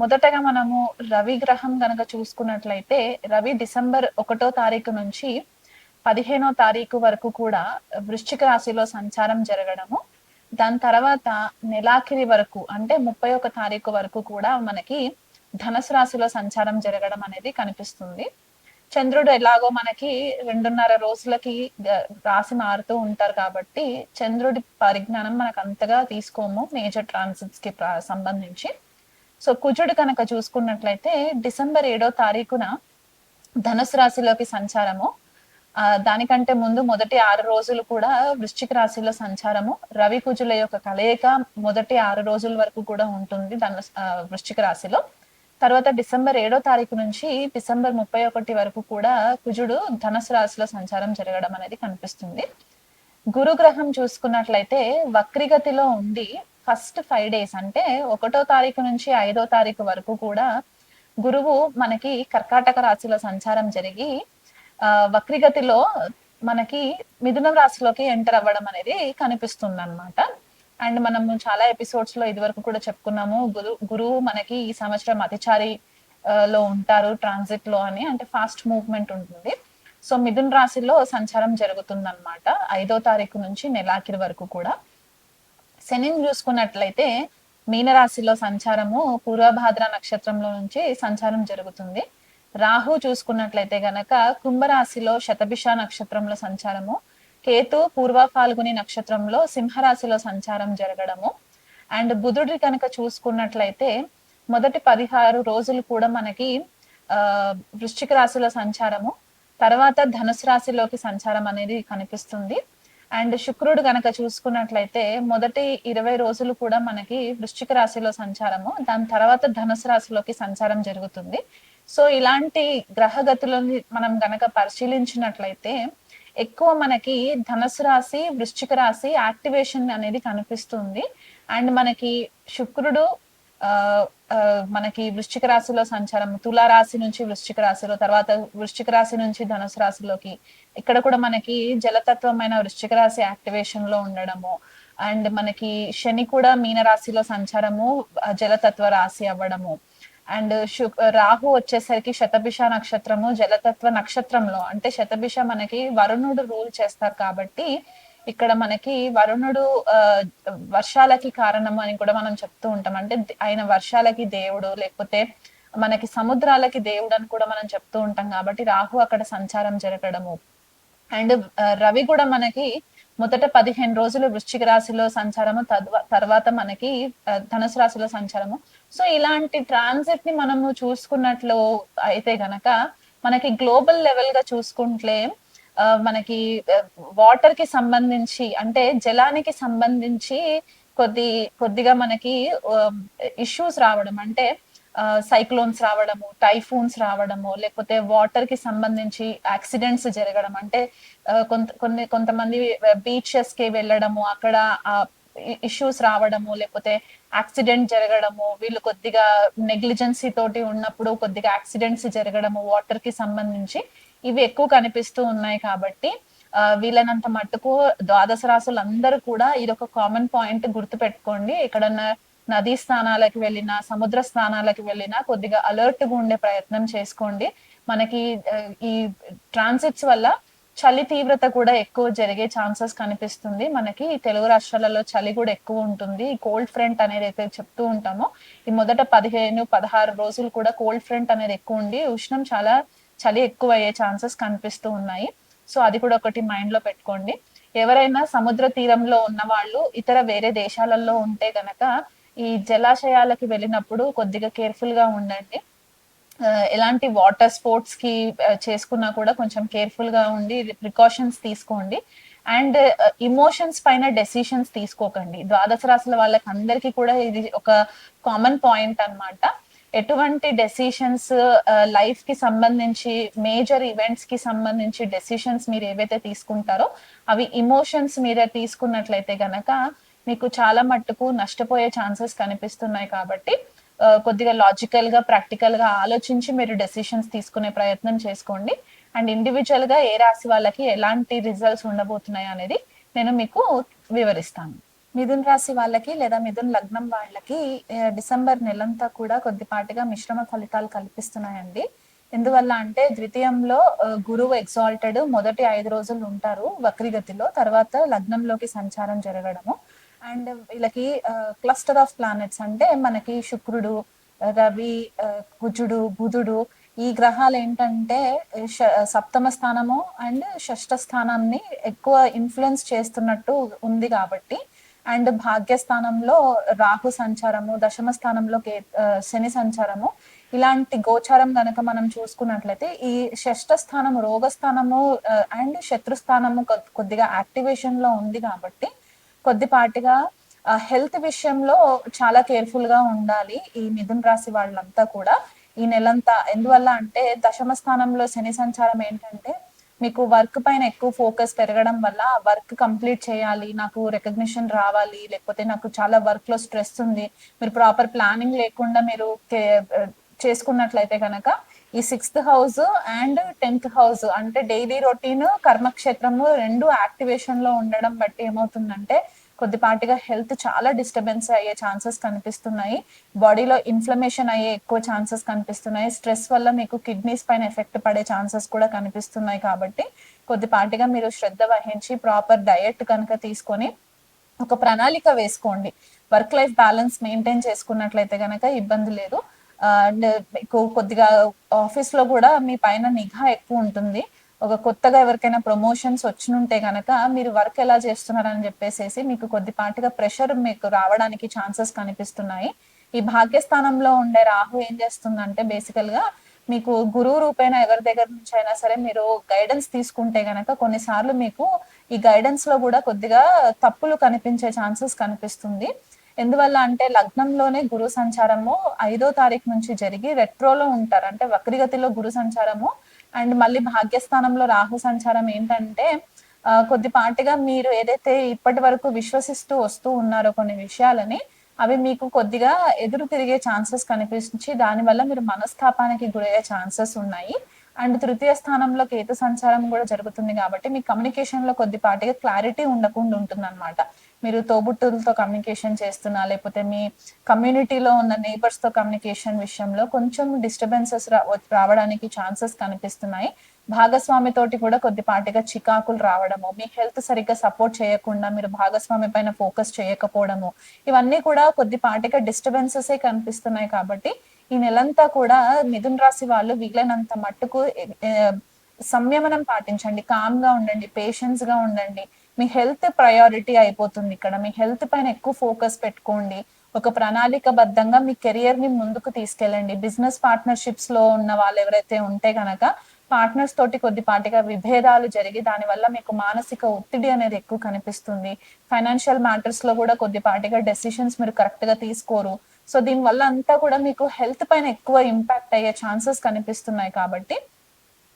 మొదటగా మనము రవి గ్రహం గనక చూసుకున్నట్లయితే రవి డిసెంబర్ ఒకటో తారీఖు నుంచి పదిహేనో తారీఖు వరకు కూడా వృశ్చిక రాశిలో సంచారం జరగడము. దాని తర్వాత నెలాఖిరి వరకు అంటే ముప్పై ఒక తారీఖు వరకు కూడా మనకి ధనసు రాశిలో సంచారం జరగడం అనేది కనిపిస్తుంది. చంద్రుడు ఎలాగో మనకి రెండున్నర రోజులకి రాశి మారుతూ ఉంటారు కాబట్టి చంద్రుడి పరిజ్ఞానం మనకు అంతగా తీసుకోము మేజర్ ట్రాన్సిట్స్కి సంబంధించి. సో కుజుడు కనుక చూసుకున్నట్లయితే డిసెంబర్ ఏడో తారీఖున ధనుసు రాశిలోకి సంచారము. ఆ దానికంటే ముందు మొదటి ఆరు రోజులు కూడా వృశ్చిక రాశిలో సంచారము. రవి కుజుల యొక్క కలయిక మొదటి ఆరు రోజుల వరకు కూడా ఉంటుంది ధను ఆ, వృశ్చిక రాశిలో. తర్వాత డిసెంబర్ ఏడో తారీఖు నుంచి డిసెంబర్ ముప్పై ఒకటి వరకు కూడా కుజుడు ధనుసు రాశిలో సంచారం జరగడం అనేది కనిపిస్తుంది. గురుగ్రహం చూసుకున్నట్లయితే వక్రిగతిలో ఉండి ఫస్ట్ ఫైవ్ డేస్ అంటే ఒకటో తారీఖు నుంచి ఐదో తారీఖు వరకు కూడా గురువు మనకి కర్కాటక రాశిలో సంచారం జరిగి వక్రిగతిలో మనకి మిథున రాశిలోకి ఎంటర్ అవ్వడం అనేది కనిపిస్తుంది అనమాట అండ్ మనము చాలా ఎపిసోడ్స్లో ఇది వరకు కూడా చెప్పుకున్నాము గురు గురువు మనకి ఈ సంవత్సరం అతిచారి లో ఉంటారు ట్రాన్సిట్లో అని అంటే ఫాస్ట్ మూవ్మెంట్ ఉంటుంది. సో మిథున్ రాశిలో సంచారం జరుగుతుంది అనమాట ఐదో తారీఖు నుంచి నెలాఖరి వరకు కూడా. శనిని చూసుకున్నట్లయితే మీనరాశిలో సంచారము పూర్వభాద్ర నక్షత్రంలో నుంచి సంచారం జరుగుతుంది. రాహు చూసుకున్నట్లయితే గనక కుంభరాశిలో శతభిష నక్షత్రంలో సంచారము కేతు పూర్వ ఫాల్గుని నక్షత్రంలో సింహరాశిలో సంచారం జరగడము. అండ్ బుధుడి కనుక చూసుకున్నట్లయితే మొదటి పదిహారు రోజులు కూడా మనకి ఆ వృశ్చిక రాశిలో సంచారము తర్వాత ధనుసు రాశిలోకి సంచారం అనేది కనిపిస్తుంది. అండ్ శుక్రుడు కనుక చూసుకున్నట్లయితే మొదటి ఇరవై రోజులు కూడా మనకి వృశ్చిక రాశిలో సంచారము దాని తర్వాత ధనుసు రాశిలోకి సంచారం జరుగుతుంది. సో ఇలాంటి గ్రహగతులని మనం గనక పరిశీలించినట్లయితే ఎక్కువ మనకి ధనుసు రాశి వృశ్చిక రాశి యాక్టివేషన్ అనేది కనిపిస్తుంది. అండ్ మనకి శుక్రుడు మనకి వృశ్చిక రాశిలో సంచారం తులా రాశి నుంచి వృశ్చిక రాశిలో తర్వాత వృశ్చిక రాశి నుంచి ధనుసు రాశిలోకి ఇక్కడ కూడా మనకి జలతత్వమైన వృశ్చిక రాశి యాక్టివేషన్లో ఉండడము. అండ్ మనకి శని కూడా మీన రాశిలో సంచారము జలతత్వ రాశి అవ్వడము. అండ్ శు రాహు వచ్చేసరికి శతభిష నక్షత్రము జలతత్వ నక్షత్రంలో. అంటే శతభిష మనకి వరుణుడు రూల్ చేస్తారు కాబట్టి ఇక్కడ మనకి వరుణుడు ఆ, వర్షాలకి కారణం అని కూడా మనం చెప్తూ ఉంటాం. అంటే ఆయన వర్షాలకి దేవుడు లేకపోతే మనకి సముద్రాలకి దేవుడు అని కూడా మనం చెప్తూ ఉంటాం కాబట్టి రాహు అక్కడ సంచారం జరగడము. అండ్ రవి కూడా మనకి మొదట పదిహేను రోజులు వృశ్చిక రాశిలో సంచారము తద్వ- తర్వాత మనకి ధనుసు రాశిలో సంచారము. సో ఇలాంటి ట్రాన్సిట్ని మనము చూసుకున్నట్లు అయితే గనక మనకి గ్లోబల్ లెవెల్గా చూసుకుంటే మనకి వాటర్కి సంబంధించి అంటే జలానికి సంబంధించి కొద్ది కొద్దిగా మనకి ఇష్యూస్ రావడం అంటే సైక్లోన్స్ రావడము టైఫూన్స్ రావడము లేకపోతే వాటర్కి సంబంధించి యాక్సిడెంట్స్ జరగడం అంటే కొంత కొన్ని కొంతమంది బీచెస్కి వెళ్ళడము అక్కడ ఇష్యూస్ రావడము లేకపోతే యాక్సిడెంట్ జరగడము వీళ్ళు కొద్దిగా నెగ్లిజెన్సీ తోటి ఉన్నప్పుడు కొద్దిగా యాక్సిడెంట్స్ జరగడము వాటర్కి సంబంధించి ఇవి ఎక్కువ కనిపిస్తూ ఉన్నాయి కాబట్టి వీలైనంత మట్టుకు ద్వాదశ రాసులు అందరూ కూడా ఇది ఒక కామన్ పాయింట్ గుర్తు పెట్టుకోండి ఎక్కడన్నా నదీ స్థానాలకు వెళ్ళినా సముద్ర స్థానాలకు వెళ్ళినా కొద్దిగా అలర్ట్గా ఉండే ప్రయత్నం చేసుకోండి. మనకి ఈ ట్రాన్సిట్స్ వల్ల చలి తీవ్రత కూడా ఎక్కువ జరిగే ఛాన్సెస్ కనిపిస్తుంది. మనకి తెలుగు రాష్ట్రాలలో చలి కూడా ఎక్కువ ఉంటుంది. ఈ కోల్డ్ ఫ్రంట్ అనేది అయితే చెప్తూ ఉంటామో. ఈ మొదట పదిహేను పదహారు రోజులు కూడా కోల్డ్ ఫ్రంట్ అనేది ఎక్కువ ఉండి ఉష్ణం చాలా చలి ఎక్కువ అయ్యే ఛాన్సెస్ కనిపిస్తూ ఉన్నాయి. సో అది కూడా ఒకటి మైండ్లో పెట్టుకోండి. ఎవరైనా సముద్ర తీరంలో ఉన్న వాళ్ళు ఇతర వేరే దేశాలలో ఉంటే గనక ఈ జలాశయాలకి వెళ్ళినప్పుడు కొద్దిగా కేర్ఫుల్గా ఉండండి ఎలాంటి వాటర్ స్పోర్ట్స్కి చేసుకున్నా కూడా కొంచెం కేర్ఫుల్గా ఉండి ప్రికాషన్స్ తీసుకోండి. అండ్ ఇమోషన్స్ పైన డెసిషన్స్ తీసుకోకండి. ద్వాదశ రాశుల వాళ్ళకి అందరికీ కూడా ఇది ఒక కామన్ పాయింట్ అన్నమాట. ఎటువంటి డెసిషన్స్ లైఫ్ uh, కి సంబంధించి మేజర్ ఈవెంట్స్కి సంబంధించి డెసిషన్స్ మీరు ఏవైతే తీసుకుంటారో అవి ఇమోషన్స్ మీద తీసుకున్నట్లయితే గనక మీకు చాలా మట్టుకు నష్టపోయే ఛాన్సెస్ కనిపిస్తున్నాయి కాబట్టి uh, కొద్దిగా లాజికల్గా ప్రాక్టికల్గా ఆలోచించి మీరు డెసిషన్స్ తీసుకునే ప్రయత్నం చేసుకోండి. అండ్ ఇండివిజువల్గా ఏ రాశి వాళ్ళకి ఎలాంటి రిజల్ట్స్ ఉండబోతున్నాయి అనేది నేను మీకు వివరిస్తాను. మిథున్ రాశి వాళ్ళకి లేదా మిథున్ లగ్నం వాళ్ళకి డిసెంబర్ నెలంతా కూడా కొద్దిపాటిగా మిశ్రమ ఫలితాలు కల్పిస్తున్నాయండి. ఎందువల్ల అంటే ద్వితీయంలో గురువు ఎగ్జాల్టెడ్ మొదటి ఐదు రోజులు ఉంటారు వక్రిగతిలో తర్వాత లగ్నంలోకి సంచారం జరగడము. అండ్ వీళ్ళకి క్లస్టర్ ఆఫ్ ప్లానెట్స్ అంటే మనకి శుక్రుడు రవి కుజుడు బుధుడు ఈ గ్రహాలు ఏంటంటే సప్తమ స్థానము అండ్ షష్ఠ స్థానాన్ని ఎక్కువ ఇన్ఫ్లుయెన్స్ చేస్తున్నట్టు ఉంది కాబట్టి అండ్ భాగ్యస్థానంలో రాహు సంచారము దశమ స్థానంలో కే శని సంచారము. ఇలాంటి గోచారం గనక మనం చూసుకున్నట్లయితే ఈ షష్ఠ స్థానము రోగస్థానము అండ్ శత్రుస్థానము స్థానము కొద్దిగా యాక్టివేషన్లో ఉంది కాబట్టి కొద్దిపాటిగా హెల్త్ విషయంలో చాలా కేర్ఫుల్గా ఉండాలి ఈ మిథున్ రాశి వాళ్ళంతా కూడా. ఈ నెలంతా ఎందువల్ల అంటే దశమ స్థానంలో శని సంచారం ఏంటంటే మీకు వర్క్ పైన ఎక్కువ ఫోకస్ పెరగడం వల్ల వర్క్ కంప్లీట్ చేయాలి నాకు రికగ్నిషన్ రావాలి లేకపోతే నాకు చాలా వర్క్లో స్ట్రెస్ ఉంది. మీరు ప్రాపర్ ప్లానింగ్ లేకుండా మీరు కే- చేసుకున్నట్లయితే కనుక ఈ sixth house and tenth house అంటే డైలీ రొటీన్ కర్మక్షేత్రము రెండు యాక్టివేషన్లో ఉండడం బట్టి ఏమవుతుందంటే కొద్దిపాటిగా హెల్త్ చాలా డిస్టర్బెన్స్ అయ్యే ఛాన్సెస్ కనిపిస్తున్నాయి. బాడీలో ఇన్ఫ్లమేషన్ అయ్యే ఎక్కువ ఛాన్సెస్ కనిపిస్తున్నాయి. స్ట్రెస్ వల్ల మీకు కిడ్నీస్ పైన ఎఫెక్ట్ పడే ఛాన్సెస్ కూడా కనిపిస్తున్నాయి కాబట్టి కొద్దిపాటిగా మీరు శ్రద్ధ వహించి ప్రాపర్ డయట్ కనుక తీసుకొని ఒక ప్రణాళిక వేసుకోండి. వర్క్ లైఫ్ బ్యాలెన్స్ మెయింటైన్ చేసుకున్నట్లయితే కనుక ఇబ్బంది లేదు. అండ్ మీకు కొద్దిగా ఆఫీస్లో కూడా మీ పైన నిఘా ఎక్కువ ఉంటుంది. ఒక కొత్తగా ఎవరికైనా ప్రమోషన్స్ వచ్చినుంటే కనుక మీరు వర్క్ ఎలా చేస్తున్నారని చెప్పేసి మీకు కొద్దిపాటిగా ప్రెషర్ మీకు రావడానికి ఛాన్సెస్ కనిపిస్తున్నాయి. ఈ భాగ్యస్థానంలో ఉండే రాహు ఏం చేస్తుందంటే బేసికల్గా మీకు గురువు రూపేణ ఎవరి దగ్గర నుంచి అయినా సరే మీరు గైడెన్స్ తీసుకుంటే గనక కొన్నిసార్లు మీకు ఈ గైడెన్స్లో కూడా కొద్దిగా తప్పులు కనిపించే ఛాన్సెస్ కనిపిస్తుంది. ఎందువల్ల అంటే లగ్నంలోనే గురు సంచారము ఐదో తారీఖు నుంచి జరిగి రెట్రోలో ఉంటారు. అంటే వక్రిగతిలో గురు సంచారము అండ్ మళ్ళీ భాగ్యస్థానంలో రాహు సంచారం ఏంటంటే ఆ, కొద్దిపాటిగా మీరు ఏదైతే ఇప్పటి వరకు విశ్వసిస్తూ వస్తూ ఉన్నారో కొన్ని విషయాలని అవి మీకు కొద్దిగా ఎదురు తిరిగే ఛాన్సెస్ కనిపించి దానివల్ల మీరు మనస్తాపానికి గురయ్యే ఛాన్సెస్ ఉన్నాయి. అండ్ తృతీయ స్థానంలో కేతు సంచారం కూడా జరుగుతుంది కాబట్టి మీ కమ్యూనికేషన్లో కొద్దిపాటిగా క్లారిటీ ఉండకుండా ఉంటుంది మీరు తోబుట్టులతో కమ్యూనికేషన్ చేస్తున్నా లేకపోతే మీ కమ్యూనిటీలో ఉన్న నేబర్స్తో కమ్యూనికేషన్ విషయంలో కొంచెం డిస్టర్బెన్సెస్ రావడానికి ఛాన్సెస్ కనిపిస్తున్నాయి. భాగస్వామి తోటి కూడా కొద్దిపాటిగా చికాకులు రావడము మీ హెల్త్ సరిగ్గా సపోర్ట్ చేయకుండా మీరు భాగస్వామి పైన ఫోకస్ చేయకపోవడము ఇవన్నీ కూడా కొద్దిపాటిగా డిస్టర్బెన్సెస్ కనిపిస్తున్నాయి కాబట్టి ఈ నెలంతా కూడా మిథున్ రాశి వాళ్ళు వీలైనంత మట్టుకు సంయమనం పాటించండి. కామ్గా ఉండండి పేషెన్స్గా ఉండండి. మీ హెల్త్ ప్రయారిటీ అయిపోతుంది ఇక్కడ. మీ హెల్త్ పైన ఎక్కువ ఫోకస్ పెట్టుకోండి. ఒక ప్రణాళికబద్ధంగా మీ కెరియర్ని ముందుకు తీసుకెళ్ళండి. బిజినెస్ పార్ట్నర్షిప్స్లో ఉన్న వాళ్ళు ఎవరైతే ఉంటే గనక పార్ట్నర్స్ తోటి కొద్దిపాటిగా విభేదాలు జరిగి దానివల్ల మీకు మానసిక ఒత్తిడి అనేది ఎక్కువ కనిపిస్తుంది. ఫైనాన్షియల్ మ్యాటర్స్లో కూడా కొద్దిపాటిగా డెసిషన్స్ మీరు కరెక్ట్గా తీసుకోరు. సో దీని వల్ల అంతా కూడా మీకు హెల్త్ పైన ఎక్కువ ఇంపాక్ట్ అయ్యే ఛాన్సెస్ కనిపిస్తున్నాయి కాబట్టి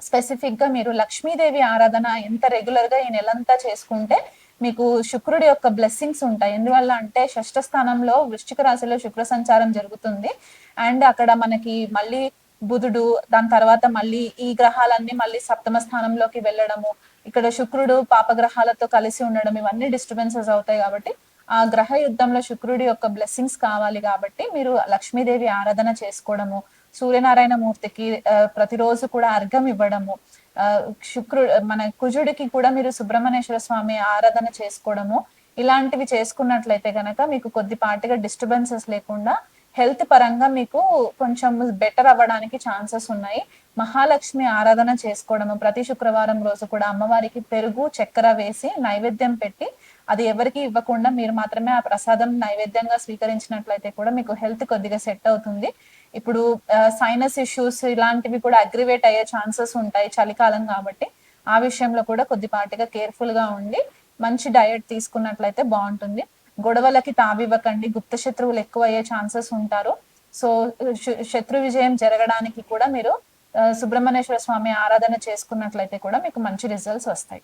స్పెసిఫిక్గా మీరు లక్ష్మీదేవి ఆరాధన ఎంత రెగ్యులర్గా ఈ నెలంతా చేసుకుంటే మీకు శుక్రుడి యొక్క బ్లెస్సింగ్స్ ఉంటాయి. ఎందువల్ల అంటే షష్ఠ స్థానంలో వృశ్చిక రాశిలో శుక్ర సంచారం జరుగుతుంది. అండ్ అక్కడ మనకి మళ్ళీ బుధుడు దాని తర్వాత మళ్ళీ ఈ గ్రహాలన్నీ మళ్ళీ సప్తమ స్థానంలోకి వెళ్ళడము ఇక్కడ శుక్రుడు పాపగ్రహాలతో కలిసి ఉండడం ఇవన్నీ డిస్టర్బెన్సెస్ అవుతాయి కాబట్టి ఆ గ్రహ యుద్ధంలో శుక్రుడి యొక్క బ్లెస్సింగ్స్ కావాలి కాబట్టి మీరు లక్ష్మీదేవి ఆరాధన చేసుకోవడము సూర్యనారాయణ మూర్తికి ప్రతిరోజు కూడా అర్ఘం ఇవ్వడము శుక్రుడు మన కుజుడికి కూడా మీరు సుబ్రహ్మణ్యేశ్వర స్వామి ఆరాధన చేసుకోవడము ఇలాంటివి చేసుకున్నట్లయితే కనుక మీకు కొద్దిపాటిగా డిస్టర్బెన్సెస్ లేకుండా హెల్త్ పరంగా మీకు కొంచెం బెటర్ అవ్వడానికి ఛాన్సెస్ ఉన్నాయి. మహాలక్ష్మి ఆరాధన చేసుకోవడము ప్రతి శుక్రవారం రోజు కూడా అమ్మవారికి పెరుగు చక్కెర వేసి నైవేద్యం పెట్టి అది ఎవరికి ఇవ్వకుండా మీరు మాత్రమే ఆ ప్రసాదం నైవేద్యంగా స్వీకరించినట్లయితే కూడా మీకు హెల్త్ కొద్దిగా సెట్ అవుతుంది. ఇప్పుడు సైనస్ ఇష్యూస్ ఇలాంటివి కూడా అగ్రివేట్ అయ్యే ఛాన్సెస్ ఉంటాయి చలికాలం కాబట్టి. ఆ విషయంలో కూడా కొద్దిపాటిగా కేర్ఫుల్గా ఉండి మంచి డయట్ తీసుకున్నట్లయితే బాగుంటుంది. గొడవలకి తావివ్వకండి. గుప్త శత్రువులు ఎక్కువ అయ్యే ఛాన్సెస్ ఉంటారు. సో శత్రు విజయం జరగడానికి కూడా మీరు సుబ్రహ్మణ్యేశ్వర స్వామి ఆరాధన చేసుకున్నట్లయితే కూడా మీకు మంచి రిజల్ట్స్ వస్తాయి.